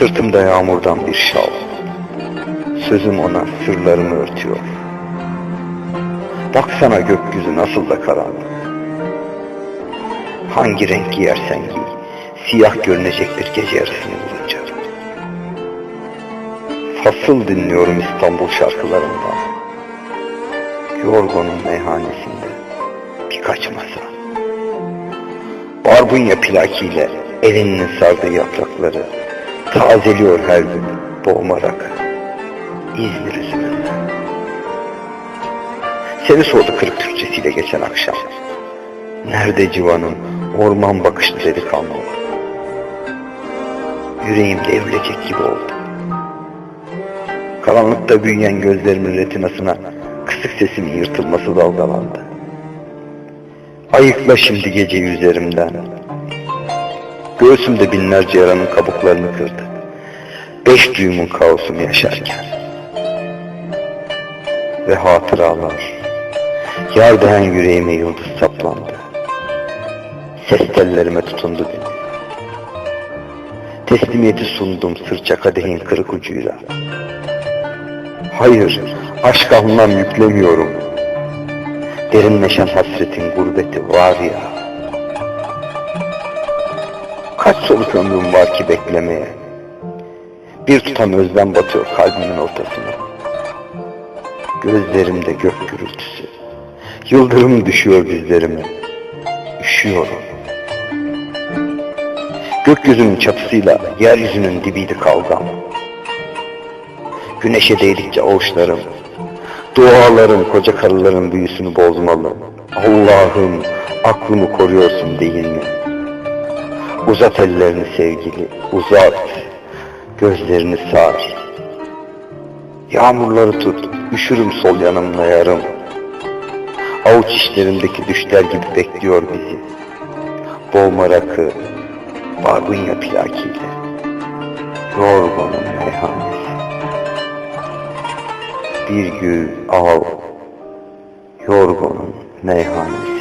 Sırtımda yağmurdan bir şal. Sözüm ona sırlarımı örtüyor. Baksana gökyüzü nasıl da karanlık. Hangi renk giyersen giy, siyah görünecek bir gece yarısını bulunca. Fasıl dinliyorum İstanbul şarkılarından. Yorgun'un meyhanesinde birkaç masa. Barbunya plakiyle elinin sardığı yaprakları tazeliyor her gün boğmarak İzmir üzümünde. Seni sordu kırık Türkçesiyle geçen akşam. Nerede civanın orman bakışlı delikanlı? Yüreğim devrilecek gibi oldu. Karanlıkta büyüyen gözlerimin retinasına kısık sesimin yırtılması dalgalandı. Ayıkla şimdi geceyi üzerimden. Göğsümde binlerce yaranın kabuklarını kırdı. Beş duyumun kaosunu yaşarken. Ve hatıralar, yar değen yüreğime yıldız saplandı. Ses tellerime tutundu beni. Teslimiyeti sundum sırça kadehin kırık ucuyla. Hayır, aşk almam yüklemiyorum. Derinleşen hasretin gurbeti var ya. Kaç soluk ömrüm var ki beklemeye. Bir tutam özlem batıyor kalbimin ortasına. Gözlerimde gök gürültüsü. Yıldırım düşüyor dizlerime. Üşüyorum. Gökyüzünün çatısıyla yeryüzünün dibiydi kavgam. Güneşe değdikçe avuçlarım, dualarım koca karıların büyüsünü bozmalı. Allah'ım aklımı koruyorsun değil mi? Uzat ellerini sevgili, uzat. Gözlerini sar. Yağmurları tut, üşürüm sol yanımla yarım. Avuç içlerindeki düşler gibi bekliyor bizi. Boğma rakı, barbunya plakiyle. Yorgunun meyhanesi. Bir gül al, yorgunun meyhanesi.